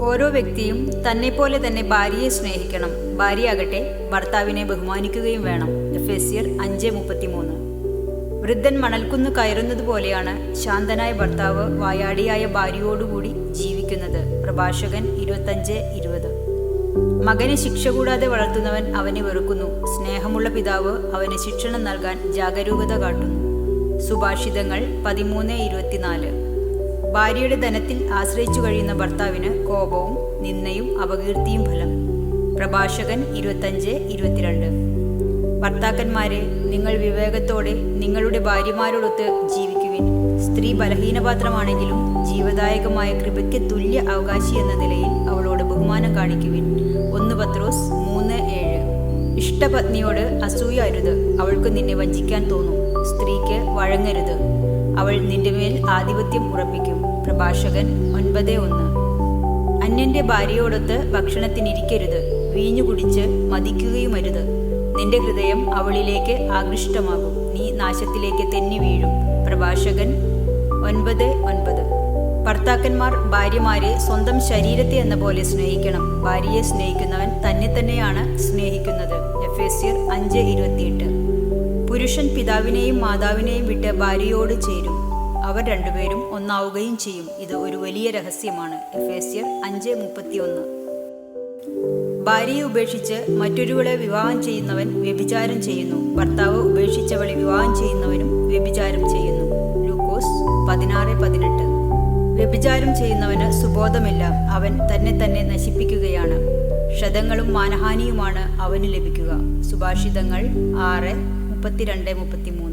ഓരോ വ്യക്തിയും തന്നെപ്പോലെ തന്നെ ഭാര്യയെ സ്നേഹിക്കണം. ഭാര്യയാകട്ടെ ഭർത്താവിനെ ബഹുമാനിക്കുകയും വേണം. എഫ് എസ് സിയർ അഞ്ച് മുപ്പത്തിമൂന്ന്. വൃദ്ധൻ മണൽക്കുന്ന് കയറുന്നത് പോലെയാണ് ശാന്തനായ ഭർത്താവ് വായാടിയായ ഭാര്യയോടുകൂടി ജീവിക്കുന്നത്. പ്രഭാഷകൻ ഇരുപത്തഞ്ച് ഇരുപത്. മകനെ ശിക്ഷ കൂടാതെ വളർത്തുന്നവൻ അവനെ വെറുക്കുന്നു. സ്നേഹമുള്ള പിതാവ് അവന് ശിക്ഷണം നൽകാൻ ജാഗരൂകത കാട്ടുന്നു. സുഭാഷിതങ്ങൾ പതിമൂന്ന് ഇരുപത്തിനാല്. ഭാര്യയുടെ ധനത്തിൽ ആശ്രയിച്ചു കഴിയുന്ന ഭർത്താവിന് കോപവും നിന്ദയും അപകീർത്തിയും ഫലം. പ്രഭാഷകൻ ഇരുപത്തഞ്ച് ഇരുപത്തിരണ്ട്. ഭർത്താക്കന്മാരെ നിങ്ങൾ വിവേകത്തോടെ നിങ്ങളുടെ ഭാര്യമാരോടൊത്ത് ജീവിക്കുവിൻ. സ്ത്രീ ബലഹീനപാത്രമാണെങ്കിലും ജീവദായകമായ കൃപയ്ക്ക് തുല്യ അവകാശി എന്ന നിലയിൽ അവളോട് ബഹുമാനം കാണിക്കുവിൻ. ഒന്ന് പത്രോസ് മൂന്ന് ഏഴ്. ഇഷ്ടപത്നിയോട് അസൂയ അരുത്. അവൾക്ക് നിന്നെ വഞ്ചിക്കാൻ തോന്നും. സ്ത്രീക്ക് വഴങ്ങരുത്. അവൾ നിന്റെ മേൽ ആധിപത്യം ഉറപ്പിക്കും. പ്രഭാഷകൻ ഒൻപത് ഒന്ന്. അന്യന്റെ ഭാര്യയോടൊത്ത് ഭക്ഷണത്തിനിരിക്കരുത്. വീഞ്ഞു കുടിച്ച് മതിക്കുകയുമരുത്. നിന്റെ ഹൃദയം അവളിലേക്ക് ആകൃഷ്ടമാകും. നീ നാശത്തിലേക്ക് തെന്നി വീഴും. പ്രഭാഷകൻ ഒൻപത് ഒൻപത്. ഭർത്താക്കന്മാർ ഭാര്യമാരെ സ്വന്തം ശരീരത്തെ എന്ന പോലെ സ്നേഹിക്കണം. ഭാര്യയെ സ്നേഹിക്കുന്നവൻ തന്നെ തന്നെയാണ് സ്നേഹിക്കുന്നത്. എഫ് എസ് അഞ്ച് ഇരുപത്തിയെട്ട്. പുരുഷൻ പിതാവിനെയും മാതാവിനെയും വിട്ട് ഭാര്യയോട് ചേരും. അവർ രണ്ടുപേരും ഒന്നാവുകയും ചെയ്യും. ഇത് ഒരു വലിയ രഹസ്യമാണ്. എഫേസ്യർ അഞ്ച് മുപ്പത്തിയൊന്ന്. ഭാര്യയെ ഉപേക്ഷിച്ച് മറ്റൊരുവളെ വിവാഹം ചെയ്യുന്നവൻ വ്യഭിചാരം ചെയ്യുന്നു. ഭർത്താവ് ഉപേക്ഷിച്ചവളെ വിവാഹം ചെയ്യുന്നവനും വ്യഭിചാരം ചെയ്യുന്നു. ലൂക്കോസ് പതിനാറ് പതിനെട്ട്. വ്യഭിചാരം ചെയ്യുന്നവന് സുബോധമില്ല. അവൻ തന്നെ തന്നെ നശിപ്പിക്കുകയാണ്. ക്ഷതങ്ങളും മാനഹാനിയുമാണ് അവന് ലഭിക്കുക. സുഭാഷിതങ്ങൾ ആറ് മുപ്പത്തിരണ്ട് മുപ്പത്തിമൂന്ന്